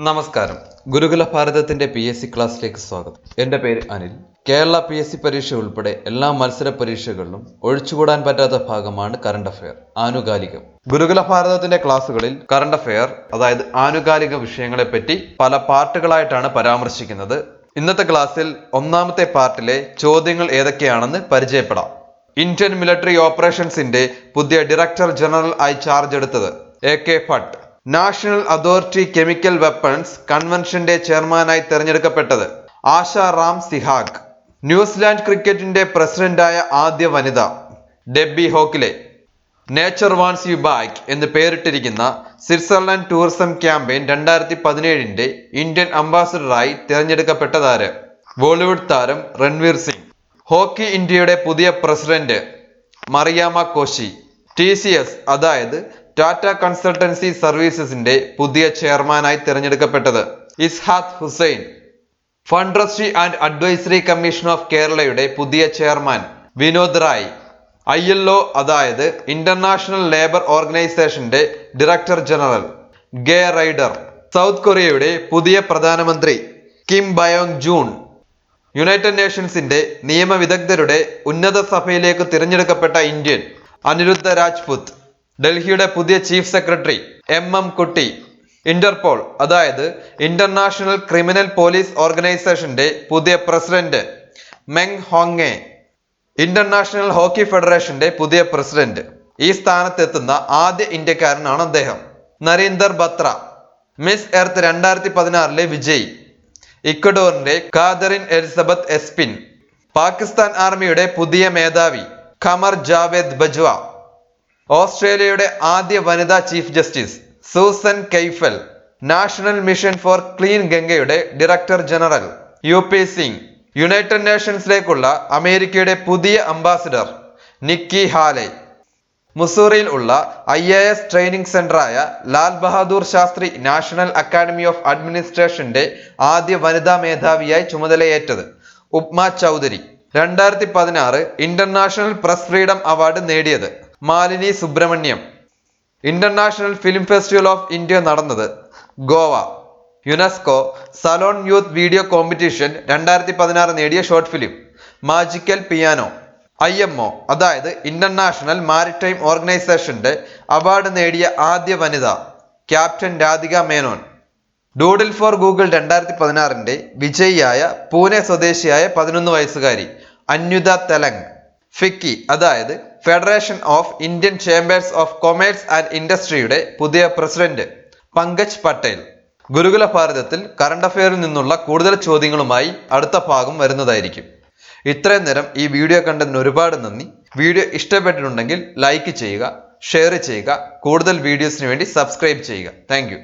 നമസ്കാരം. ഗുരുകുല ഭാരതത്തിന്റെ പി എസ് സി ക്ലാസ്സിലേക്ക് സ്വാഗതം. എന്റെ പേര് Anil. Kerala P S C പരീക്ഷ ഉൾപ്പെടെ എല്ലാ മത്സര പരീക്ഷകളിലും ഒഴിച്ചുകൂടാൻ പറ്റാത്ത ഭാഗമാണ് കറണ്ട് അഫെയർ ആനുകാലികം. ഗുരുകുല ഭാരതത്തിന്റെ ക്ലാസ്സുകളിൽ കറണ്ട് അഫെയർ അതായത് ആനുകാലിക വിഷയങ്ങളെ പറ്റി പല പാർട്ടുകളായിട്ടാണ് പരാമർശിക്കുന്നത്. ഇന്നത്തെ ക്ലാസ്സിൽ ഒന്നാമത്തെ പാർട്ടിലെ ചോദ്യങ്ങൾ ഏതൊക്കെയാണെന്ന് പരിചയപ്പെടാം. ഇന്ത്യൻ മിലിറ്ററി ഓപ്പറേഷൻസിന്റെ പുതിയ ഡയറക്ടർ ജനറൽ ആയി ചാർജ് എടുത്തത് A K Bhatt. National authority chemical weapons കൺവെൻഷന്റെ ചെയർമാനായി തെരഞ്ഞെടുക്കപ്പെട്ടത് ആശ റാം സിഹാഗ്. ന്യൂസിലാൻഡ് ക്രിക്കറ്റിന്റെ പ്രസിഡന്റായ ആദ്യ വനിത Debbie Hockley nature warns you back എന്ന് പേരിട്ടിരിക്കുന്ന സ്വിറ്റ്സർലൻഡ് ടൂറിസം ക്യാമ്പയിൻ രണ്ടായിരത്തി പതിനേഴിന്റെ ഇന്ത്യൻ അംബാസഡറായി തിരഞ്ഞെടുക്കപ്പെട്ടതാര്? ബോളിവുഡ് താരം രൺവീർ സിംഗ്. ഹോക്കി ഇന്ത്യയുടെ പുതിയ president Mariamma Koshy. T C S അതായത് ടാറ്റ കൺസൾട്ടൻസി സർവീസസിന്റെ പുതിയ ചെയർമാനായി തിരഞ്ഞെടുക്കപ്പെട്ടത് Ishaat Hussain. Fund trustee and advisory commission of കേരളയുടെ പുതിയ chairman Vinod Rai. I L O അതായത് ഇന്റർനാഷണൽ ലേബർ ഓർഗനൈസേഷന്റെ director general Guy Ryder South കൊറിയയുടെ പുതിയ പ്രധാനമന്ത്രി. കിം ബയോങ് ജൂൺ യുണൈറ്റഡ് നേഷൻസിന്റെ നിയമവിദഗ്ധരുടെ ഉന്നത സഭയിലേക്ക് തിരഞ്ഞെടുക്കപ്പെട്ട ഇന്ത്യൻ അനിരുദ്ധ രാജ്പുത്. ഡൽഹിയുടെ പുതിയ chief secretary M M Kutty Interpol അതായത് ഇന്റർനാഷണൽ ക്രിമിനൽ പോലീസ് ഓർഗനൈസേഷന്റെ പുതിയ president Meng Hongwei international hockey ഫെഡറേഷന്റെ പുതിയ പ്രസിഡന്റ്. ഈ സ്ഥാനത്തെത്തുന്ന ആദ്യ ഇന്ത്യക്കാരനാണ് അദ്ദേഹം. നരീന്ദർ ബത്ര മിസ് എർത്ത് രണ്ടായിരത്തി പതിനാറിലെ വിജയി. ഇക്വഡോറിന്റെ കാതറിൻ എലിസബത്ത് എസ്പിൻ. പാകിസ്ഥാൻ ആർമിയുടെ പുതിയ മേധാവി ഖമർ ജാവേദ് ബജ്വ. ഓസ്ട്രേലിയയുടെ ആദ്യ വനിതാ chief justice Susan Kiefel national mission for clean ഗംഗയുടെ director general U P Singh United നേഷൻസിലേക്കുള്ള അമേരിക്കയുടെ പുതിയ അംബാസിഡർ നിക്കി ഹാലെ. മുസൂറിയിൽ ഉള്ള I A S training സെന്ററായ Lal Bahadur Shastri national academy of അഡ്മിനിസ്ട്രേഷന്റെ ആദ്യ വനിതാ മേധാവിയായി ചുമതലയേറ്റത് ഉപ്മ ചൗധരി. രണ്ടായിരത്തി പതിനാറ് ഇന്റർനാഷണൽ പ്രസ് ഫ്രീഡം അവാർഡ് നേടിയത് Malini Subramaniam international film festival of India നടന്നത് Goa. UNESCO salon youth video competition രണ്ടായിരത്തി പതിനാറ് നേടിയ short film magical piano I M O അതായത് ഇന്റർനാഷണൽ മാരിടൈം ഓർഗനൈസേഷന്റെ അവാർഡ് നേടിയ ആദ്യ വനിത captain Radhika Menon. Doodle for Google രണ്ടായിരത്തി പതിനാറിന്റെ വിജയിയായ പൂനെ സ്വദേശിയായ പതിനൊന്ന് വയസ്സുകാരി അന്യുത തെലങ്. ഫിക്കി അതായത് federation of Indian chambers of commerce and ഇൻഡസ്ട്രിയുടെ പുതിയ പ്രസിഡന്റ് പങ്കജ് പട്ടേൽ. ഗുരുകുല ഭാരതത്തിൽ കറണ്ട് അഫെയറിൽ നിന്നുള്ള കൂടുതൽ ചോദ്യങ്ങളുമായി അടുത്ത ഭാഗം വരുന്നതായിരിക്കും. ഇത്രയും നേരം ഈ വീഡിയോ കണ്ടതിന് ഒരുപാട് നന്ദി. വീഡിയോ ഇഷ്ടപ്പെട്ടിട്ടുണ്ടെങ്കിൽ ലൈക്ക് ചെയ്യുക ഷെയർ ചെയ്യുക കൂടുതൽ വീഡിയോസിന് വേണ്ടി സബ്സ്ക്രൈബ് ചെയ്യുക. താങ്ക്